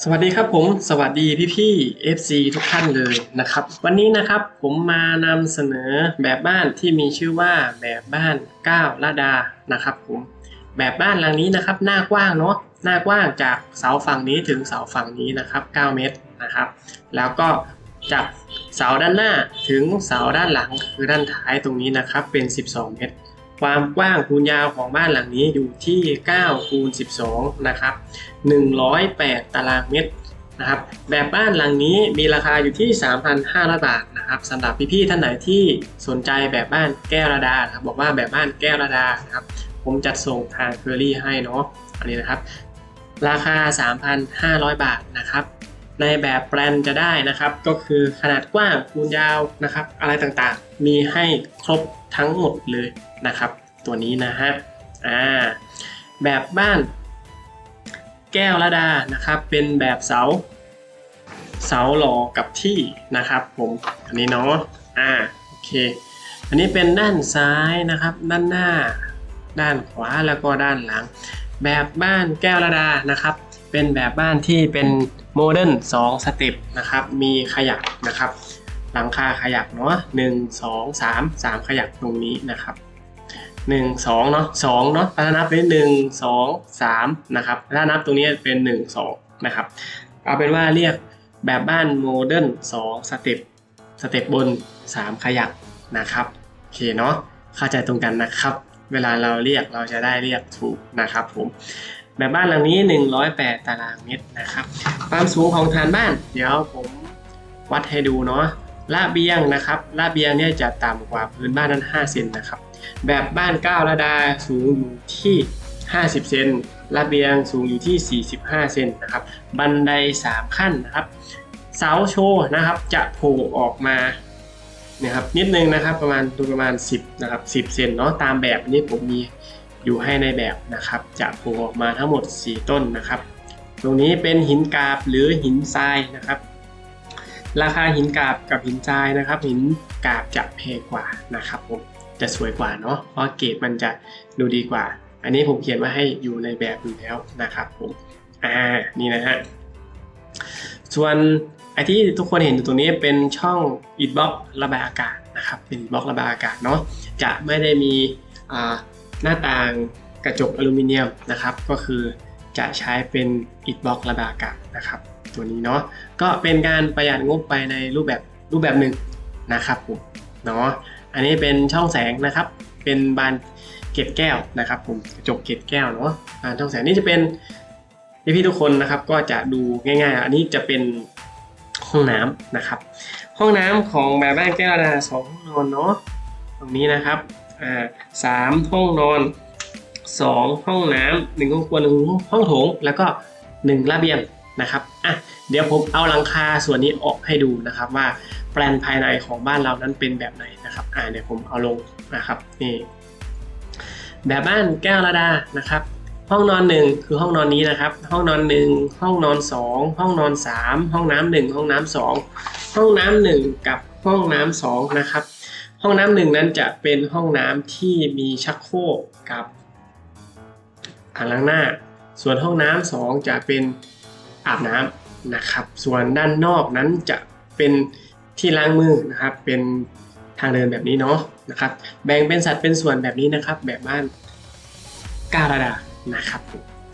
สวัสดีครับผม สวัสดีพี่พี่ๆ FC ทุกท่านเลยนะครับ วันนี้นะครับผมมานำเสนอแบบบ้านที่มีชื่อว่าแบบบ้านก้าวละดานะครับผมแบบบ้านหลังนี้นะครับ หน้ากว้างเนาะหน้ากว้างจากเสาฝั่งนี้ถึงเสาฝั่งนี้นะครับ 9 เมตรนะครับ แล้วก็จากเสาด้านหน้าถึงเสาด้านหลังคือด้านท้ายตรงนี้นะครับเป็น 12 เมตร ความกว้างคูณยาวของบ้านหลังนี้อยู่ที่9คูณ12นะครับ108 ตารางเมตรนะครับ แบบบ้านหลังนี้มีราคาอยู่ที่ 3,500 บาทนะครับสำหรับพี่ๆท่านไหนที่สนใจแบบบ้านแก้วระดาครับบอกว่าแบบบ้านแก้วระดานะครับผมจัดส่งทางเคอรี่ให้เนาะอันนี้นะครับ ราคา 3,500 บาทนะครับในแบบแปลนจะได้นะครับก็คือขนาดกว้างคูณยาวนะครับ อะไรต่างๆ มีให้ครบทั้งหมดเลยนะครับ ตัวนี้นะฮะอ่าแบบบ้าน แก้วระดานะครับ เป็นแบบเสา เสาหลอกับที่นะครับผมอันนี้เนาะอ่าโอเค อันนี้เป็นด้านซ้ายนะครับ ด้านหน้า ด้านขวาแล้วก็ด้านหลัง แบบบ้านแก้วระดานะครับเป็นแบบบ้านที่เป็นโมเดิร์น2สเต็ปนะครับ มีขยักนะครับ หลังคาขยักเนาะหนึ่งสองสามสามขยักตรงนี้นะครับ หนึ่งสองเนาะสองเนาะถ้านับเป็นหนึ่งสองสามนะครับถ้านับตรงนี้เป็นหนึ่งสองนะครับเอาเป็นว่าเรียกแบบบ้านโมเดิร์นสองสเต็ปสเต็ปบนสามขยักนะครับโอเคเนาะเข้าใจตรงกันนะครับ เวลาเราเรียกเราจะได้เรียกถูกนะครับผมแบบบ้านหลังนี้ 108 ตารางเมตรนะครับ ความสูงของฐานบ้าน เดี๋ยวผมวัดให้ดูเนาะระเบียงนะครับระเบียงเนี่ยจะต่ำกว่าพื้นบ้านนั้น 5 เซนนะครับ แบบบ้าน9ระดาสูงอยู่ที่ 50 เซนระเบียงสูงอยู่ที่ 45 เซนนะครับ บันได 3 ขั้นนะครับ เสาโชว์นะครับ จะโผล่ออกมาเนี่ยครับนิดนึงนะครับประมาณตัวประมาณ 10นะครับ10 เซนเนาะตามแบบนี้ผมมีอยู่ให้ในแบบนะครับ จะโผล่ออกมาทั้งหมด 4 ต้นนะครับ ตรงนี้เป็นหินกาบหรือหินทรายนะครับ ราคาหินกาบกับหินทรายนะครับ หินกาบจะแพงกว่านะครับผม จะสวยกว่าเนาะเพราะเกรดมันจะดูดีกว่า อันนี้ผมเขียนไว้ให้อยู่ในแบบอยู่แล้วนะครับผมอ่านี่นะฮะส่วนไอที่ทุกคนเห็นอยู่ตรงนี้เป็นช่องอิดบล็อกระบายอากาศนะครับเป็นบล็อกระบายอากาศเนาะจะไม่ได้มีหน้าต่างกระจกอลูมิเนียมนะครับก็คือจะใช้เป็นอิดบล็อกระบายอากาศนะครับ ตัวนี้เนาะก็เป็นการประหยัดงบไปในรูปแบบรูปแบบหนึ่งนะครับผมเนาะ อันนี้เป็นช่องแสงนะครับ เป็นบานเกล็ดแก้วนะครับผมกระจกเกล็ดแก้วเนาะบานช่องแสงนี่จะเป็นพี่พี่ๆทุกคนนะครับก็จะดูง่ายๆ อันนี้จะเป็นห้องน้ำนะครับ ห้องน้ำของแบบบ้านแก้วนาสองห้องนอนเนาะตรงนี้นะครับอ่าสามห้องนอนสองห้องน้ำหนึ่งห้องครัวหนึ่งห้องโถง แล้วก็หนึ่งระเบียง นะครับอะเดี๋ยวผมเอาหลังคาส่วนนี้ออกให้ดูนะครับว่าแปลนภายในของบ้านเรานั้นเป็นแบบไหนนะครับอ่าเดี๋ยวผมเอาลงนะครับนี่แบบบ้านแก้วระดานะครับ ห้องนอนหนึ่งคือห้องนอนนี้นะครับ ห้องนอนหนึ่งห้องนอนสองห้องนอนสามห้องน้ำหนึ่งห้องน้ำสองห้องน้ำหนึ่งกับห้องน้ำสองนะครับ ห้องน้ำหนึ่งนั้นจะเป็นห้องน้ำที่มีชักโครกกับอ่างล้างหน้า ส่วนห้องน้ำสองจะเป็น อาบน้ำนะครับ ส่วนด้านนอกนั้นจะเป็นที่ล้างมือนะครับ เป็นทางเดินแบบนี้เนาะนะครับ แบ่งเป็นสัดเป็นส่วนแบบนี้นะครับ แบบบ้านการาดานะครับ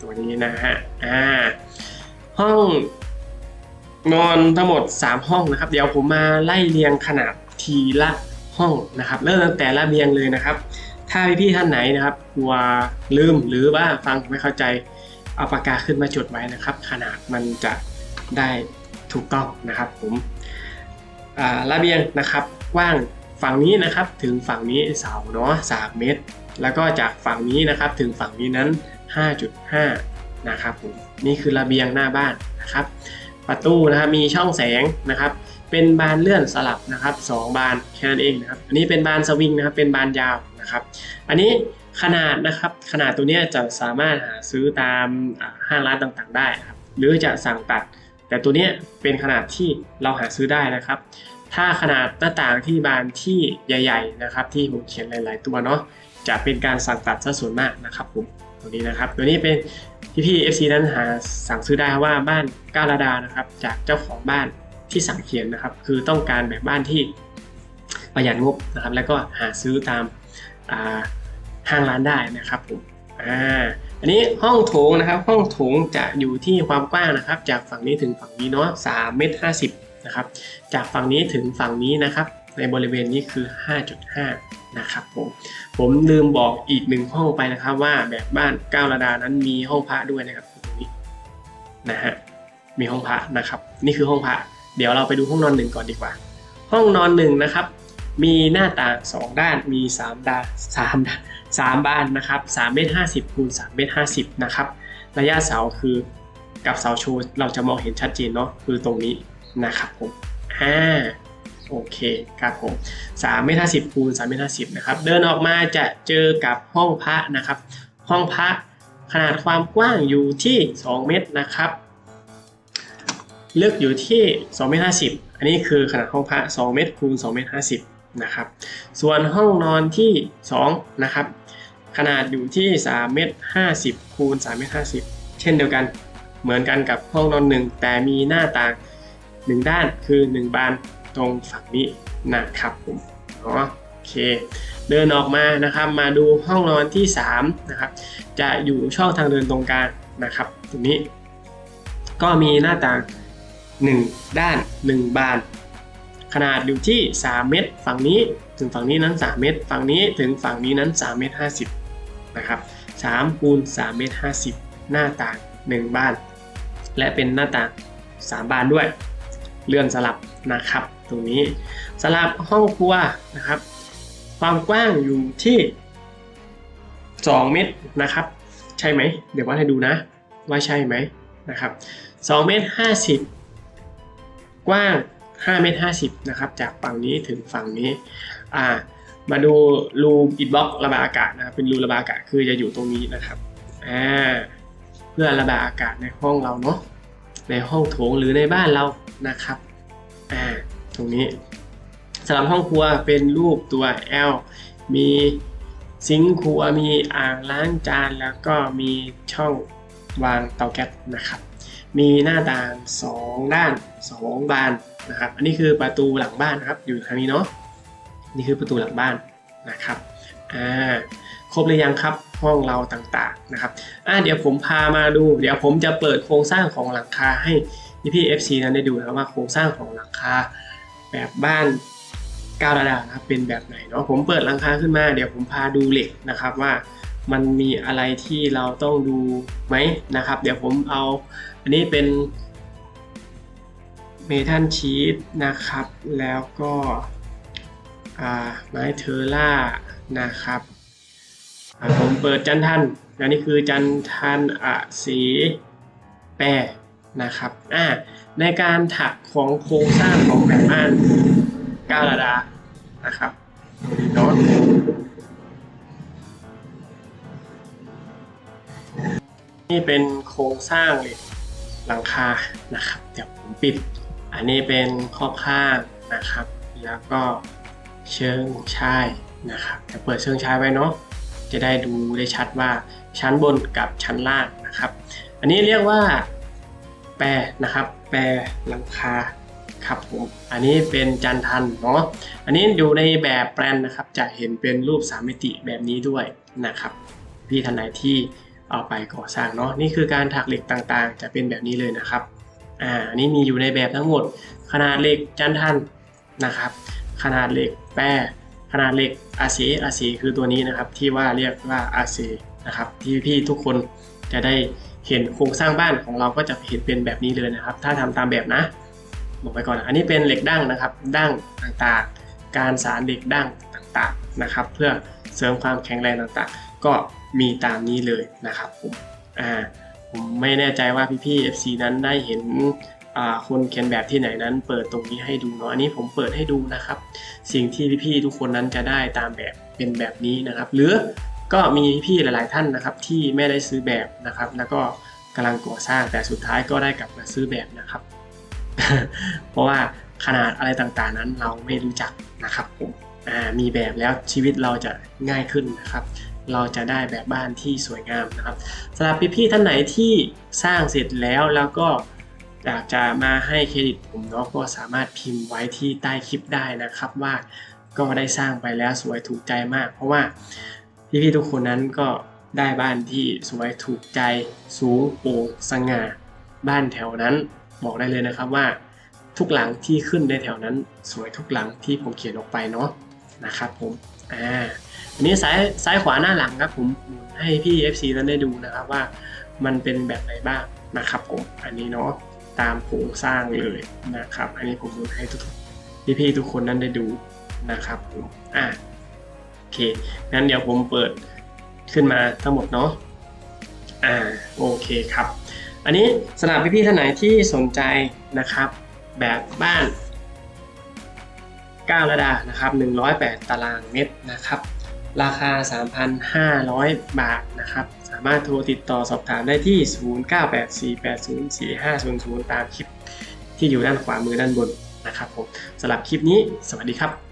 ตัวนี้นะฮะอ่าห้องนอนทั้งหมด 3 ห้องนะครับ เดี๋ยวผมมาไล่เรียงขนาดทีละห้องนะครับเริ่มตั้งแต่ระเบียงเลยนะครับ ถ้าพี่ๆท่านไหนนะครับกลัวลืมหรือว่าฟังไม่เข้าใจ เอาปากกาขึ้นมาจดไว้นะครับ ขนาดมันจะได้ถูกต้องนะครับผมระเบียงนะครับกว้างฝั่งนี้นะครับถึงฝั่งนี้เสาเนาะ3เมตร แล้วก็จากฝั่งนี้นะครับถึงฝั่งนี้นั้น 5.5 นะครับผมนี่คือระเบียงหน้าบ้านนะครับ ประตูนะครับมีช่องแสงนะครับ เป็นบานเลื่อนสลับนะครับสองบานแค่นั้นเองนะครับ อันนี้เป็นบานสวิงนะครับเป็นบานยาวนะครับ อันนี้ ขนาดนะครับขนาดตัวนี้จะสามารถหาซื้อตามห้างร้านต่างๆ ได้ครับหรือจะสั่งตัด แต่ตัวนี้เป็นขนาดที่เราหาซื้อได้นะครับ ถ้าขนาดหน้าต่างที่บานที่ใหญ่ ๆ นะครับ ที่ผมเขียนหลาย ๆ ตัวเนาะจะเป็นการสั่งตัดซะส่วนมากนะครับผมตัวนี้นะครับ ตัวนี้เป็นพี่พี่ FC นั้นหาสั่งซื้อได้ว่าบ้านก้าวระดานะครับ จากเจ้าของบ้านที่สั่งเขียนนะครับ คือต้องการแบบบ้านที่ประหยัดงบนะครับ แล้วก็หาซื้อตาม อ่าห้างร้านได้นะครับผมอ่าอันนี้ห้องโถงนะครับห้องโถงจะอยู่ที่ความกว้างนะครับ จากฝั่งนี้ถึงฝั่งนี้เนาะ3เมตร50นะครับจากฝั่งนี้ถึงฝั่งนี้นะครับ ในบริเวณนี้คือ 5.5 นะครับผมผมลืมบอกอีกหนึ่งห้องไปนะครับว่าแบบบ้านก้าวระดานั้นมีห้องพระด้วยนะครับตรงนี้นะฮะมีห้องพระนะครับ นี่คือห้องพระเดี๋ยวเราไปดูห้องนอนหนึ่งก่อนดีกว่า ห้องนอนหนึ่งนะครับ มีหน้าต่างสองด้านมีสามด้านสามด้าน สามบานนะครับสามเมตรห้าสิบคูณสามเมตรห้าสิบนะครับระยะเสาคือกับเสาโชว์เราจะมองเห็นชัดเจนเนาะคือตรงนี้นะครับผมอ่าโอเคครับผม3เมตร50คูณ3เมตร50นะครับเดินออกมาจะเจอกับห้องพระนะครับ ห้องพระขนาดความกว้างอยู่ที่ 2 เมตรนะครับลึกอยู่ที่2เมตร50อันนี้คือขนาดห้องพระ2เมตรคูณ2เมตร50 นะครับ ส่วนห้องนอนที่2นะครับ ขนาดอยู่ที่3เมตร50คูณ3เมตร50 เช่นเดียวกัน เหมือนกันกับห้องนอนหนึ่งแต่มีหน้าต่าง 1 ด้านคือ 1 บานตรงฝั่งนี้นะครับผมเนาะโอเค เดินออกมานะครับ มาดูห้องนอนที่3นะครับ จะอยู่ช่องทางเดินตรงกลางนะครับตรงนี้ ก็มีหน้าต่าง 1 ด้าน 1 บาน ขนาดอยู่ที่ 3 เมตร ฝั่งนี้ถึงฝั่งนี้นั้น 3 เมตร ฝั่งนี้ถึงฝั่งนี้นั้น3เมตร50นะครับ3คูณ3เมตร50 หน้าต่าง 1 บ้าน และเป็นหน้าต่าง 3 บานด้วย เลื่อนสลับนะครับ ตรงนี้สลับห้องครัวนะครับ ความกว้างอยู่ที่ 2 เมตรนะครับ ใช่ไหม เดี๋ยวว่าให้ดูนะ ว่าใช่ไหมนะครับ2เมตร50 กว้าง 5เมตร50นะครับจากฝั่งนี้ถึงฝั่งนี้อ่ามาดูรูอิดบล็อกระบายอากาศนะครับเป็นรูระบายอากาศคือจะอยู่ตรงนี้นะครับอ่าเพื่อระบายอากาศในห้องเราเนาะในห้องโถงหรือในบ้านเรานะครับอ่าตรงนี้สำหรับห้องครัวเป็นรูปตัว L มีซิงค์ครัวมีอ่างล้างจานแล้วก็มีช่องวางเตาแก๊สนะครับ มีหน้าต่าง 2 ด้าน 2 บาน นะครับ อันนี้คือประตูหลังบ้านนะครับ อยู่ทางนี้เนาะ นี่คือประตูหลังบ้านนะครับ อ่า ครบหรือยังครับ ห้องเราต่างๆนะครับ อ่า เดี๋ยวผมพามาดู เดี๋ยวผมจะเปิดโครงสร้างของหลังคาให้พี่ๆ FC นั้นได้ดูนะครับว่าโครงสร้างของหลังคาแบบบ้านก้าวระดับนะครับเป็นแบบไหนเนาะผมเปิดหลังคาขึ้นมา เดี๋ยวผมพาดูเหล็กนะครับว่ามันมีอะไรที่เราต้องดูไหมนะครับ เดี๋ยวผมเอาอันนี้เป็น เมทัลชีตนะครับ แล้วก็ไม้เทอร่านะครับผมเปิดจันทันอันนี้คือจันทันอะสีแปรนะครับอ่าในการถักของโครงสร้างของแบบบ้านก้าวระดานะครับนาะนี่เป็นโครงสร้างเหล็กหลังคานะครับ เดี๋ยวผมปิด อันนี้เป็นข้อบข้างนะครับ แล้วก็เชิงชายนะครับจะเปิดเชิงชายไว้เนาะจะได้ดูได้ชัดว่าชั้นบนกับชั้นล่างนะครับ อันนี้เรียกว่าแปรนะครับ แปรหลังคาครับผมอันนี้เป็นจันทันเนาะอันนี้อยู่ในแบบแปลนนะครับ จะเห็นเป็นรูปสามมิติแบบนี้ด้วยนะครับ พี่ท่านไหนที่เอาไปก่อสร้างเนาะนี่คือการถักเหล็กต่างๆ จะเป็นแบบนี้เลยนะครับ อ่าอันนี้มีอยู่ในแบบทั้งหมด ขนาดเหล็กจันทันนะครับ ขนาดเหล็กแปรขนาดเหล็กอาเซอาเซคือตัวนี้นะครับ ที่ว่าเรียกว่าอาเซนะครับที่พี่ทุกคนจะได้เห็นโครงสร้างบ้านของเราก็จะเห็นเป็นแบบนี้เลยนะครับ ถ้าทำตามแบบนะบอกไปก่อน อันนี้เป็นเหล็กดั้งนะครับ ดั้งต่างๆ การสารเหล็กดั้งต่างๆนะครับ เพื่อเสริมความแข็งแรงต่างๆ ก็มีตามนี้เลยนะครับผมอ่า ผมไม่แน่ใจว่าพี่ๆ FC นั้นได้เห็นคนเขียนแบบที่ไหนนั้น เปิดตรงนี้ให้ดูเนาะอันนี้ผมเปิดให้ดูนะครับ สิ่งที่พี่ๆทุกคนนั้นจะได้ตามแบบเป็นแบบนี้นะครับ หรือก็มีพี่หลาย ๆ ท่านนะครับที่ไม่ได้ซื้อแบบนะครับ แล้วก็กำลังก่อสร้างแต่สุดท้ายก็ได้กลับมาซื้อแบบนะครับ เพราะว่าขนาดอะไรต่างๆนั้นเราไม่รู้จักนะครับผมมีแบบแล้วชีวิตเราจะง่ายขึ้นนะครับ เราจะได้แบบบ้านที่สวยงามนะครับสำหรับพี่ๆท่านไหนที่สร้างเสร็จแล้วแล้วก็อยากจะมาให้เครดิตผมเนาะก็สามารถพิมพ์ไว้ที่ใต้คลิปได้นะครับว่าก็ได้สร้างไปแล้วสวยถูกใจมาก เพราะว่าพี่ๆทุกคนนั้นก็ได้บ้านที่สวยถูกใจสูงโปร่งสง่าบ้านแถวนั้นบอกได้เลยนะครับว่า ทุกหลังที่ขึ้นในแถวนั้น สวยทุกหลังที่ผมเขียนออกไปเนาะนะครับผมอ่า อันนี้ซ้ายซ้ายขวาหน้าหลังครับผมให้พี่ FC นั้นได้ดูนะครับว่ามันเป็นแบบไหนบ้างนะครับผมอันนี้เนาะตามโครงสร้างเลยนะครับ อันนี้ผมหมุนให้ทุกพี่พี่ๆทุกคนนั้นได้ดูนะครับผมอ่าโอเคงั้นเดี๋ยวผมเปิดขึ้นมาทั้งหมดเนาะอ่าโอเคครับ อันนี้สำหรับพี่ๆท่านไหนที่สนใจนะครับ แบบบ้าน9ระดานะครับ 108 ตารางเมตรนะครับ ราคา 3,500 บาทนะครับ สามารถโทรติดต่อสอบถามได้ที่ 0984804500 ตามคลิปที่อยู่ด้านขวามือด้านบนนะครับผมสำหรับคลิปนี้ สวัสดีครับ